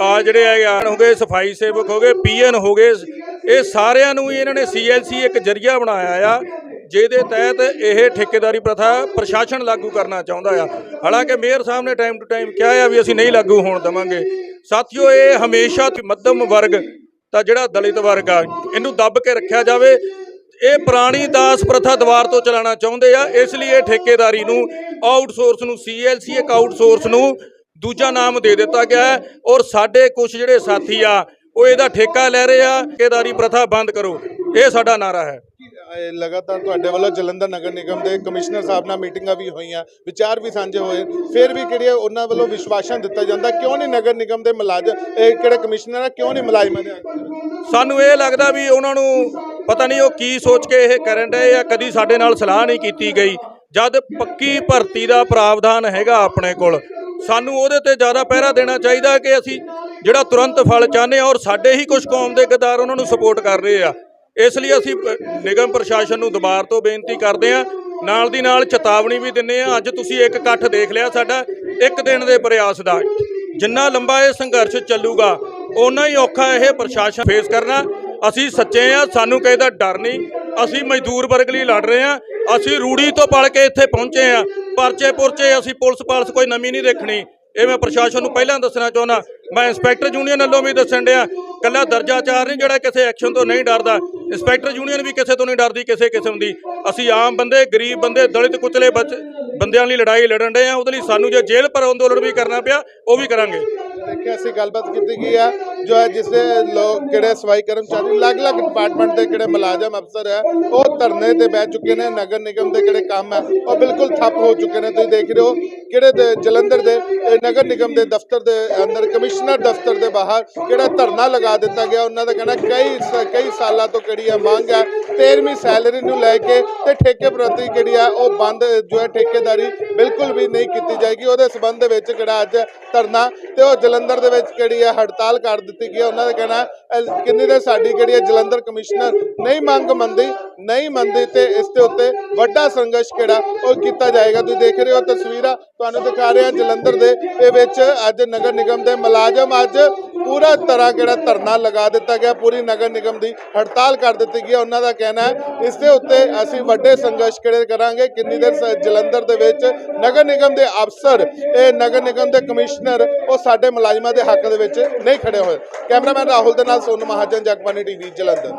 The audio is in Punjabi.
ਆ ਜਿਹੜੇ ਹੈਗੇ ਆ, ਹੋ ਗਏ ਸਫ਼ਾਈ ਸੇਵਕ, ਹੋ ਗਏ ਪੀਐਨ, ਹੋ ਗਏ ਇਹ ਸਾਰਿਆਂ ਨੂੰ ਇਹਨਾਂ ਨੇ ਸੀਐਲਸੀ ਇੱਕ ਜਰੀਆ ਬਣਾਇਆ ਆ, ਜਿਹਦੇ ਤਹਿਤ ਇਹ ਠੇਕੇਦਾਰੀ ਪ੍ਰਥਾ ਪ੍ਰਸ਼ਾਸਨ ਲਾਗੂ ਕਰਨਾ ਚਾਹੁੰਦਾ ਆ। ਹਾਲਾਂਕਿ ਮੇਅਰ ਸਾਹਿਬ ਨੇ ਟਾਈਮ ਟੂ ਟਾਈਮ ਕਿਹਾ ਆ ਵੀ ਅਸੀਂ ਨਹੀਂ ਲਾਗੂ ਹੋਣ ਦੇਵਾਂਗੇ। ਸਾਥੀਓ, ਇਹ ਹਮੇਸ਼ਾ ਮੱਧਮ ਵਰਗ, ਤਾਂ ਜਿਹੜਾ ਦਲਿਤ ਵਰਗ ਆ, ਇਹਨੂੰ ਦੱਬ ਕੇ ਰੱਖਿਆ ਜਾਵੇ। ਇਹ ਪੁਰਾਣੀ ਦਾਸ ਪ੍ਰਥਾ ਦੁਬਾਰ ਤੋਂ ਚਲਾਉਣਾ ਚਾਹੁੰਦੇ ਆ, ਇਸ ਲਈ ਇਹ ਠੇਕੇਦਾਰੀ ਨੂੰ ਆਊਟਸੋਰਸ ਨੂੰ ਸੀਐਲਸੀ ਇੱਕ ਆਊਟਸੋਰਸ ਨੂੰ ਦੂਜਾ ਨਾਮ ਦੇ ਦਿੱਤਾ ਗਿਆ ਹੈ ਔਰ ਸਾਡੇ ਕੁਝ ਜਿਹੜੇ ਸਾਥੀ ਆ ਉਹ ਇਹਦਾ ਠੇਕਾ ਲੈ ਰਹੇ ਆ ਠੇਕੇਦਾਰੀ ਪ੍ਰਥਾ ਬੰਦ ਕਰੋ। ਇਹ ਸਾਡਾ ਨਾਰਾ ਹੈ। ਲਗਾਤਾਰ ਤੁਹਾਡੇ ਵੱਲੋਂ ਜਲੰਧਰ ਨਗਰ ਨਿਗਮ ਦੇ ਕਮਿਸ਼ਨਰ ਸਾਹਿਬ ਨਾਲ ਮੀਟਿੰਗਾਂ ਵੀ ਹੋਈਆਂ ਵਿਚਾਰ ਵੀ ਸਾਂਝੇ ਹੋਏ ਫਿਰ ਵੀ ਕਿਹੜੇ ਉਹਨਾਂ ਵੱਲੋਂ ਵਿਸ਼ਵਾਸਨ ਦਿੱਤਾ ਜਾਂਦਾ ਕਿਉਂ ਨਹੀਂ ਨਗਰ ਨਿਗਮ ਦੇ ਮੁਲਾਜ਼ਮ ਇਹ ਕਿਹੜੇ ਕਮਿਸ਼ਨਰ ਆ ਕਿਉਂ ਨਹੀਂ ਮੁਲਾਜ਼ਮਾਂ ਦੇ ਸਾਨੂੰ ਇਹ ਲੱਗਦਾ ਵੀ ਉਹਨਾਂ ਨੂੰ ਪਤਾ ਨਹੀਂ ਉਹ ਕੀ ਸੋਚ ਕੇ ਇਹ ਕਰਨ ਡਏ ਆ ਕਦੀ ਸਾਡੇ ਨਾਲ ਸਲਾਹ ਨਹੀਂ ਕੀਤੀ ਗਈ। ਜਦ ਪੱਕੀ ਭਰਤੀ ਦਾ ਪ੍ਰਾਵਧਾਨ ਹੈਗਾ ਆਪਣੇ ਕੋਲ ਸਾਨੂੰ ਉਹਦੇ ਤੇ ਜ਼ਿਆਦਾ ਪਹਿਰਾ ਦੇਣਾ ਚਾਹੀਦਾ ਕਿ ਅਸੀਂ ਜਿਹੜਾ ਤੁਰੰਤ ਫਲ ਚਾਹੁੰਦੇ ਆ ਔਰ ਸਾਡੇ ਹੀ ਕੁਝ ਕੌਮ ਦੇ ਗਦਾਰ ਉਹਨਾਂ ਨੂੰ ਸਪੋਰਟ ਕਰ ਰਹੇ ਆ। ਇਸ ਲਈ ਅਸੀਂ ਨਿਗਮ ਪ੍ਰਸ਼ਾਸਨ ਨੂੰ ਦੁਬਾਰ ਤੋਂ ਬੇਨਤੀ ਕਰਦੇ ਆ ਨਾਲ ਦੀ ਨਾਲ ਚੇਤਾਵਨੀ ਵੀ ਦਿੰਨੇ ਆ ਅੱਜ ਤੁਸੀਂ ਇੱਕ ਇਕੱਠ ਦੇਖ ਲਿਆ ਸਾਡਾ, ਇੱਕ ਦਿਨ ਦੇ ਪ੍ਰਯਾਸ ਦਾ। ਜਿੰਨਾ ਲੰਬਾ ਇਹ ਸੰਘਰਸ਼ ਚੱਲੂਗਾ ਉਨਾ ਹੀ ਔਖਾ ਇਹ ਪ੍ਰਸ਼ਾਸਨ ਫੇਸ ਕਰਨਾ। ਅਸੀਂ ਸੱਚੇ ਆ ਸਾਨੂੰ ਕਿਸੇ ਦਾ ਡਰ ਨਹੀਂ। ਅਸੀਂ ਮਜ਼ਦੂਰ ਵਰਗ ਲਈ ਲੜ ਰਹੇ ਆ ਅਸੀਂ ਰੂੜੀ ਤੋਂ ਪਲ ਕੇ ਇੱਥੇ ਪਹੁੰਚੇ ਆ ਪਰਚੇ ਪੁਰਚੇ ਅਸੀਂ ਪੁਲਿਸ ਪਾਲਸ ਕੋਈ ਨਵੀਂ ਨਹੀਂ ਦੇਖਣੀ। ਇਹ ਮੈਂ ਪ੍ਰਸ਼ਾਸਨ ਨੂੰ ਪਹਿਲਾਂ ਦੱਸਣਾ ਚਾਹੁੰਦਾ। ਮੈਂ ਇੰਸਪੈਕਟਰ ਯੂਨੀਅਨ ਵੱਲੋਂ ਵੀ ਦੱਸਣ ਡਿਆ ਕੱਲਾ ਦਰਜਾ ਚਾਰ ਨਹੀਂ ਜਿਹੜਾ ਕਿਸੇ ਐਕਸ਼ਨ ਤੋਂ ਨਹੀਂ ਡਰਦਾ। ਇੰਸਪੈਕਟਰ ਯੂਨੀਅਨ ਵੀ ਕਿਸੇ ਤੋਂ ਨਹੀਂ ਡਰਦੀ ਕਿਸੇ ਕਿਸਮ ਦੀ। ਅਸੀਂ ਆਮ ਬੰਦੇ, ਗਰੀਬ ਬੰਦੇ, ਦਲਿਤ ਕੁਚਲੇ ਬੱਚ, ਬੰਦਿਆਂ ਲਈ ਲੜਾਈ ਲੜਨ ਡਏ ਆ ਉਹਦੇ ਲਈ ਸਾਨੂੰ ਜੇ ਜੇਲ੍ਹ ਪਰ ਅੰਦੋਲਨ ਵੀ ਕਰਨਾ ਪਿਆ, ਉਹ ਵੀ ਕਰਾਂਗੇ। ਦੇਖਿਆ ਅਸੀਂ ਗੱਲਬਾਤ ਕੀਤੀ ਗਈ ਆ ਜੋ ਹੈ, ਜਿਸ ਦੇ ਲੋਕ ਕਿਹੜੇ ਸਫ਼ਾਈ ਕਰਮਚਾਰੀ, ਅਲੱਗ-ਅਲੱਗ ਡਿਪਾਰਟਮੈਂਟ ਦੇ ਕਿਹੜੇ ਮੁਲਾਜ਼ਮ ਅਫਸਰ ਹੈ, ਉਹ ਧਰਨੇ ਤੇ ਬਹਿ ਚੁੱਕੇ ਨੇ, ਨਗਰ ਨਿਗਮ ਦੇ ਕਿਹੜੇ ਕੰਮ ਹੈ, ਉਹ ਬਿਲਕੁਲ ਠੱਪ ਹੋ ਚੁੱਕੇ ਨੇ। ਤੁਸੀਂ ਦੇਖ ਰਹੇ ਹੋ ਕਿਹੜੇ ਦੇ ਜਲੰਧਰ ਦੇ ਨਗਰ ਨਿਗਮ ਦੇ ਦਫ਼ਤਰ ਦੇ ਅੰਦਰ, ਕਮਿਸ਼ਨਰ ਦਫ਼ਤਰ ਦੇ ਬਾਹਰ ਕਿਹੜਾ ਧਰਨਾ ਲਗਾ ਦਿੱਤਾ ਗਿਆ, ਉਹਨਾਂ ਦਾ ਕਹਿਣਾ ਕਈ ਸ- ਕਈ ਸਾਲਾਂ ਤੋਂ ਕਿਹੜੀ ਹੈ ਮੰਗ ਹੈ। 13ਵੀਂ ਸੈਲਰੀ ਨੂੰ ਲੈ ਕੇ ਤੇ ਠੇਕੇ ਪ੍ਰਤੀ ਕਿਹੜੀ ਆ, ਉਹ ਬੰਦ, ਜੋ ਹੈ, ਠੇਕੇਦਾਰੀ ਬਿਲਕੁਲ ਵੀ ਨਹੀਂ ਕੀਤੀ ਜਾਏਗੀ। ਉਹਦੇ ਸਬੰਧ ਦੇ ਵਿੱਚ ਕਿਹੜਾ ਅੱਜ ਧਰਨਾ ਤੇ ਉਹ ਜਲੰਧਰ ਦੇ ਵਿੱਚ ਕਿਹੜੀ ਹੈ ਹੜਤਾਲ ਕਰ ਦਿੱਤੀ ਗਈ ਹੈ। ਉਹਨਾਂ ਦਾ ਕਹਿਣਾ ਕਿੰਨੀ ਦੇ ਸਾਡੀ ਜਿਹੜੀ ਹੈ? ਜਲੰਧਰ ਕਮਿਸ਼ਨਰ ਨਹੀਂ ਮੰਗ ਮੰਨਦੀ, ਨਹੀਂ ਮੰਨਦੀ ਤੇ ਇਸ ਦੇ ਉੱਤੇ ਵੱਡਾ ਸੰਘਰਸ਼ ਕਿਹੜਾ ਉਹ ਕੀਤਾ ਜਾਏਗਾ। ਤੁਸੀਂ ਦੇਖ ਰਹੇ ਹੋ ਤਸਵੀਰਾਂ, ਤੁਹਾਨੂੰ ਦਿਖਾ ਰਹੇ ਹਾਂ ਜਲੰਧਰ ਦੇ ਦੇ ਵਿੱਚ ਅੱਜ ਨਗਰ ਨਿਗਮ ਦੇ ਮੁਲਾਜ਼ਮ ਅੱਜ ਪੂਰਾ ਤਰ੍ਹਾਂ ਕਿਹੜਾ ਧਰਨਾ ਲਗਾ ਦਿੱਤਾ ਗਿਆ, ਪੂਰੀ ਨਗਰ ਨਿਗਮ ਦੀ ਹੜਤਾਲ ਕਰ ਦਿੱਤੀ ਗਈ ਹੈ। ਉਹਨਾਂ ਦਾ ਕਹਿਣਾ ਹੈ, ਇਸ ਦੇ ਉੱਤੇ ਅਸੀਂ ਵੱਡੇ ਸੰਘਰਸ਼ ਕਿਹੜੇ ਕਰਾਂਗੇ? ਕਿੰਨੀ ਦੇਰ ਸ- ਜਲੰਧਰ ਦੇ ਵਿੱਚ ਨਗਰ ਨਿਗਮ ਦੇ ਅਫਸਰ, ਇਹ ਨਗਰ ਨਿਗਮ ਦੇ ਕਮਿਸ਼ਨਰ, ਉਹ ਸਾਡੇ ਮੁਲਾਜ਼ਮਾਂ ਦੇ ਹੱਕ ਦੇ ਵਿੱਚ ਨਹੀਂ ਖੜੇ ਹੋਏ। ਕੈਮਰਾਮੈਨ ਰਾਹੁਲ ਦੇ ਨਾਲ ਸੋਨੂ ਮਹਾਜਨ ਜਗਬਾਨੀ ਟੀਵੀ ਜਲੰਧਰ।